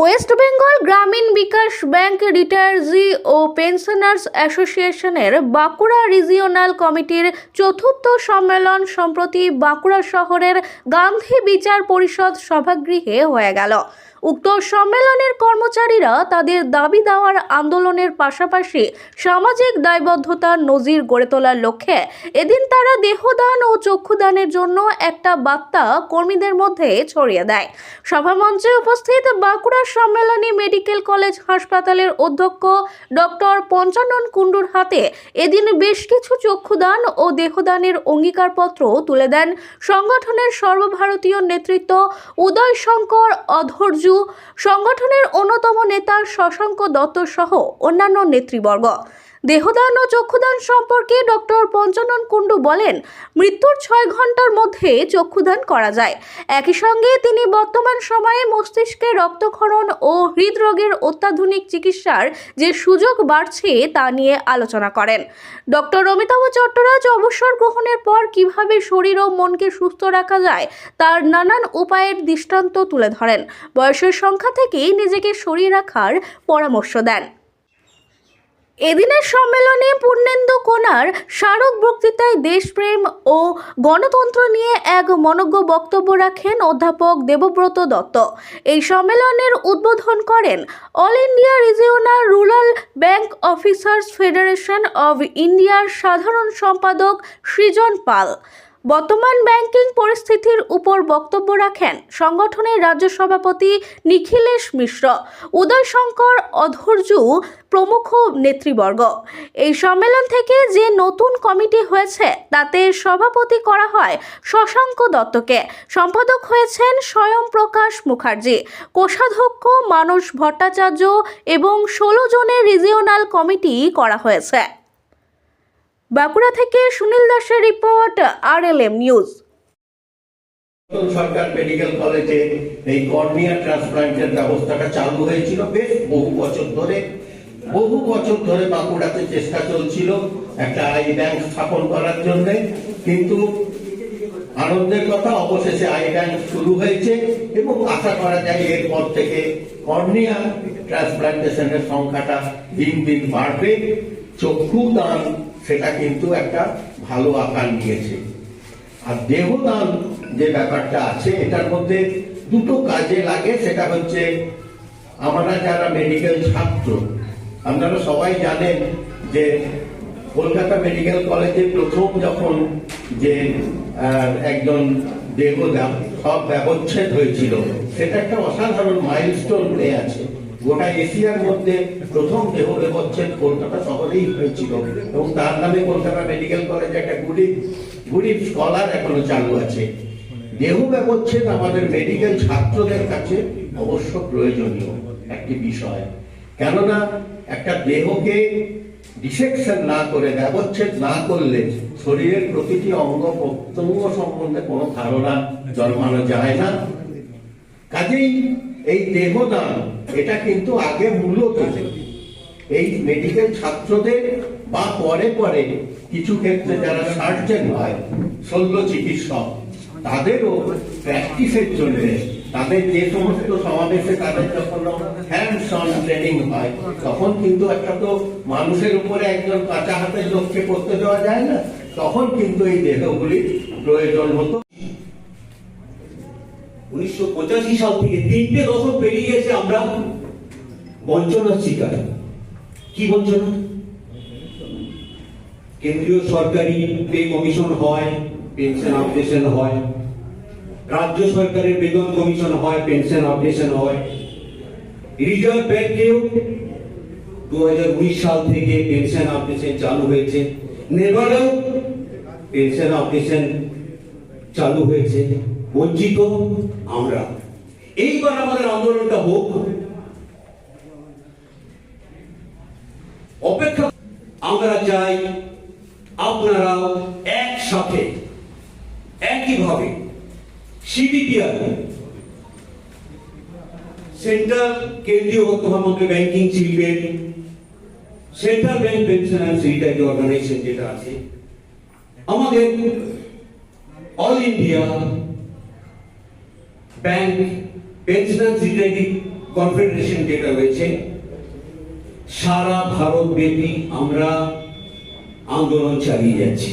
West Bengal গ্রামীণ বিকাশ bank রিটায়ার্জি ও pensioners অ্যাসোসিয়েশনের Bankura regional কমিটির চতুর্থ সম্মেলন সম্প্রতি বাঁকুড়া শহরের গান্ধী বিচার পরিষদ সভাগৃহে হয়ে গেল। উক্ত সম্মেলনের কর্মচারীরা তাদের দাবি দেওয়ার আন্দোলনের পাশাপাশি সামাজিক দায়বদ্ধতার নজির গড়ে তোলার লক্ষ্যে এদিন তারা দেহদান ও চক্ষুদানের জন্য একটা বার্তা কর্মীদের মধ্যে ছড়িয়ে দেয়। সভামঞ্চে উপস্থিত বাঁকুড়া সম্মেলনী মেডিকেল কলেজ হাসপাতালের অধ্যক্ষ ডক্টর পঞ্চানন কুণ্ডুর হাতে এদিন বেশ কিছু চক্ষুদান ও দেহদানের অঙ্গীকারপত্র তুলে দেন সংগঠনের সর্বভারতীয় নেতৃত্ব উদয় শঙ্কর অধৈর্য সংগঠনের অন্যতম নেতা শশাঙ্ক দত্ত সহ অন্যান্য নেতৃবর্গ। দেহদান ও চক্ষুদান সম্পর্কে ডক্টর পঞ্চানন কুণ্ডু বলেন, মৃত্যুর ছয় ঘণ্টার মধ্যে চক্ষুদান করা যায়। একই সঙ্গে তিনি বর্তমান সময়ে মস্তিষ্কে রক্তক্ষরণ ও হৃদরোগের অত্যাধুনিক চিকিৎসার যে সুযোগ বাড়ছে তা নিয়ে আলোচনা করেন। ডক্টর অমিতাভ চট্টরাজ অবসর গ্রহণের পর কীভাবে শরীর ও মনকে সুস্থ রাখা যায়, তার নানান উপায়ের দৃষ্টান্ত তুলে ধরেন। বয়সের সংখ্যা থেকেই নিজেকে সরিয়ে রাখার পরামর্শ দেন। এদিনের সম্মেলনে পূর্ণেন্দু কোনার স্মারক বক্তৃতায় দেশপ্রেম ও গণতন্ত্র নিয়ে এক মনজ্ঞ বক্তব্য রাখেন অধ্যাপক দেবব্রত দত্ত। এই সম্মেলনের উদ্বোধন করেন all India regional rural bank officers federation of ইন্ডিয়ার সাধারণ সম্পাদক সৃজন পাল। বর্তমান ব্যাংকিং পরিস্থিতির উপর বক্তব্য রাখেন সংগঠনের রাজ্য সভাপতি নিখিলেশ মিশ্র। উদয়শঙ্কর অধৈর্য প্রমুখ নেতৃবর্গ। এই সম্মেলন থেকে যে নতুন কমিটি হয়েছে, তাতে সভাপতি করা হয় শশাঙ্ক দত্তকে। সম্পাদক হয়েছেন স্বয়ং প্রকাশ মুখার্জি। কোষাধ্যক্ষ মানস ভট্টাচার্য এবং ষোলো জনের রিজিওনাল কমিটি করা হয়েছে। বাঁকুড়া থেকে সুনীল দাসের report R L M news সরকার মেডিকেল কলেজে এই কর্নিয়া ট্রান্সপ্লান্টের ব্যবস্থাটা চালু হয়েছিল বেশ বহু বছর ধরে। বহু বছর ধরে বাঁকুড়াতে চেষ্টা চলছিল একটা আই ব্যাংক স্থাপন করার জন্য, কিন্তু আনন্দের কথা, অবশেষে আই ব্যাংক শুরু হয়েছে এবং আশা করা যায় এরপর থেকে কর্নিয়া ট্রান্সপ্লান্টেশনের সংখ্যাটা দিন দিন বাড়বে। চক্ষু দান সেটা কিন্তু একটা ভালো আকার নিয়েছে। আর দেহদান যে ব্যাপারটা আছে, এটার মধ্যে দুটো কাজে লাগে, সেটা হচ্ছে আমরা যারা মেডিকেল ছাত্র, আপনারা সবাই জানেন যে কলকাতা মেডিকেল কলেজে প্রথম যখন যে একজন দেহদান সব ব্যবচ্ছেদ হয়েছিল, সেটা একটা অসাধারণ মাইলস্টোন হয়ে আছে। গোটা এশিয়ার মধ্যে প্রথম দেহ ব্যবচ্ছেদ কলকাতা শহরেই হয়েছিল। এবং তার নামে কলকাতা মেডিকেল কলেজে একটা গুডি গুডি স্কলার এখনও চালু আছে। দেহ ব্যবচ্ছেদ আমাদের মেডিকেল ছাত্রদের কাছে অবশ্য প্রয়োজনীয় একটি বিষয়। কেননা একটা দেহকে ডিসেকশন না করে, ব্যবচ্ছেদ না করলে শরীরের প্রতিটি অঙ্গ প্রত্যঙ্গ সম্বন্ধে কোনো ধারণা জন্মানো যায় না। কাজেই এই দেহদান, এটা কিন্তু আগে মূলত এই মেডিকেল ছাত্রদের বা পরে পরে কিছু ক্ষেত্রে যারা সার্জন হয়, শল্য চিকিৎসক, তাদেরও প্র্যাকটিসের জন্য, তাদের যে সমস্ত সমাবেশে তাদের যখন হ্যান্ডস অন ট্রেনিং হয়, তখন কিন্তু একটা তো মানুষের উপরে একজন কাঁচা হাতের লোককে করতে দেওয়া যায় না, তখন কিন্তু এই দেহগুলির প্রয়োজন হতো। উনিশশো পঁচাশি সাল থেকে তিনটে দশক পেরিয়ে গেছে, আমরা বঞ্চনার শিকার। কি বঞ্চনা? কেন্দ্রীয় সরকারি পে কমিশন হয়, পেনশন আপডেশন হয়। রাজ্য সরকারের বেতন কমিশন হয়, পেনশন আপডেশন হয়। রিজার্ভ ব্যাংকেও দু সাল থেকে পেনশন আপডেশন চালু হয়েছে। নেভারেও পেনশন আপডেশন চালু হয়েছে। বঞ্চিত আমরা। এইবার আমাদের আন্দোলনটা হোক। অপেক্ষা আমরা চাই আপনারাও একসাথে, একইভাবে সিবিপিআর সেন্ট্রাল কেন্দ্রীয় প্রধানমন্ত্রী ব্যাংকিং শিল্পের central bank pension and organisation যেটা আছে, আমাদের all India bank pensioners security confederation যেটা রয়েছে সারা ভারতব্যাপী আমরা আন্দোলন চালিয়ে যাচ্ছি।